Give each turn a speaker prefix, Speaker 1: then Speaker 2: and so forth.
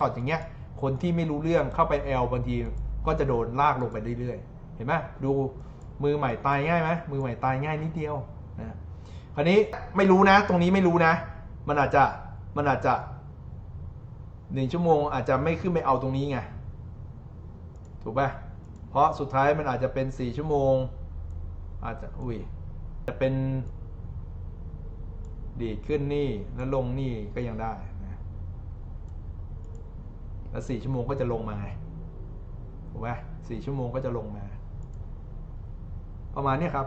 Speaker 1: ตอนอย่างเงี้ยคนที่ไม่รู้เรื่องเข้าไปแอลบางทีก็จะโดนลากลงไปเรื่อยๆ เห็นไหมดูมือใหม่ตายง่ายไหมมือใหม่ตายง่ายนิดเดียวนะคราวนี้ไม่รู้นะ ตรงนี้ไม่รู้นะ มันอาจจะมันอาจจะหนึ่งชั่วโมงอาจจะไม่ขึ้นไปเอาตรงนี้ไงถูกป่ะเพราะสุดท้ายมันอาจจะเป็นสี่ชั่วโมง อาจจะอุ้ยจะเป็นดีดขึ้นนี่แล้วลงนี่ก็ยังได้ แล้วสี่ชั่วโมงก็จะลงมาไงถูกไหมสี่ชั่วโมงก็จะลงมา ประมาณนี้ครับ